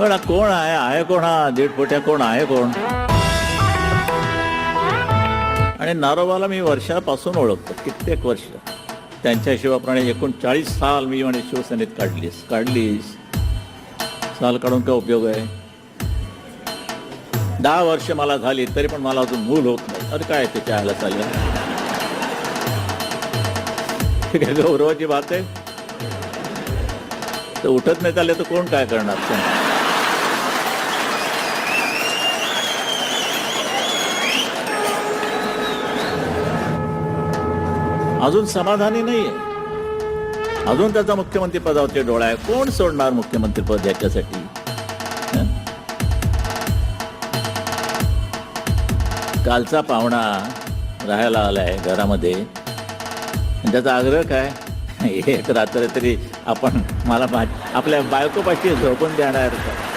पण कोण आहे? आहे कोण हा? दीड कोण आहे? कोण? आणि नारोबाला मी वर्षापासून ओळखतो कित्येक वर्ष. त्यांच्याशिवायप्रमाणे एकूण चाळीस साल मी म्हणे शिवसेनेत काढलीस. काढलीस. साल काढून काय उपयोग आहे? दहा वर्ष मला झाली तरी पण मला अजून मूल होत नाही. अरे काय त्याच्या आयला चाललं? ठीक आहे गौरवाची बात आहे. तर उठत नाही चालले तर कोण काय करणार? अजून समाधानी नाहीये. अजून त्याचा मुख्यमंत्री पदावरती डोळा आहे कोण सोडणार मुख्यमंत्री पद याच्यासाठी? कालचा पाहुणा राहायला आलाय घरामध्ये. त्याचा आग्रह काय? एक रात्र तरी आपण मला आपल्या बायकोपाशी झोपून देणार. का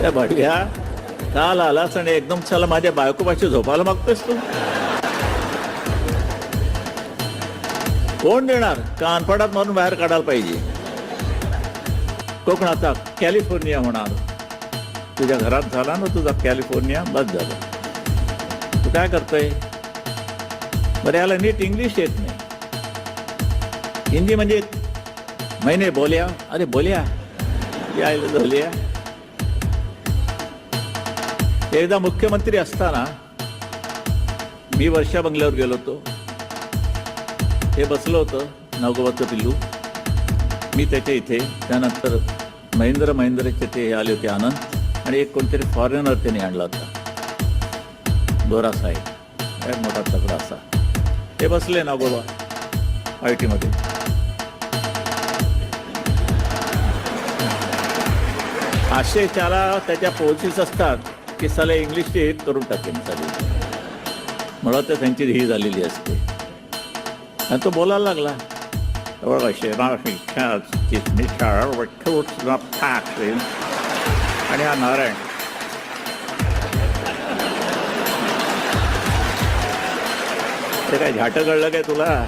त्या भडव्या काल आलास आणि एकदम चला माझ्या बायकोपाशी झोपायला मागतोस तू? कोण देणार? कानफडात मारून बाहेर काढायला पाहिजे. कोकणाचा कॅलिफोर्निया होणार. तुझ्या घरात झाला ना तुझा कॅलिफोर्निया? बस झाला. तू काय करतोय? बरं याला नीट इंग्लिश येत नाही. हिंदी म्हणजे महिने बोल्या. अरे बोल्या. यायला झाल्या एकदा मुख्यमंत्री असताना मी वर्षा बंगल्यावर गेलो होतो. हे बसलं होतं नवगोबाचं पिल्लू. मी त्याच्या इथे त्यानंतर महेंद्र महेंद्रचे ते हे आले होते आनंद आणि एक कोणतरी फॉरेनर त्यांनी आणला होता. गोरा साहेब. मोठा तगडा असा. ते बसले नागोबा आय टीमध्ये असे त्याला त्याच्या पोचीस असतात. किस्साला साला इंग्लिश करून टाकेन चालेल मला तर त्यांची ही झालेली असते. आणि तो बोलायला लागला. बघा शेरा आणि हा नारायण. ते काय झाटं कळलं काय तुला?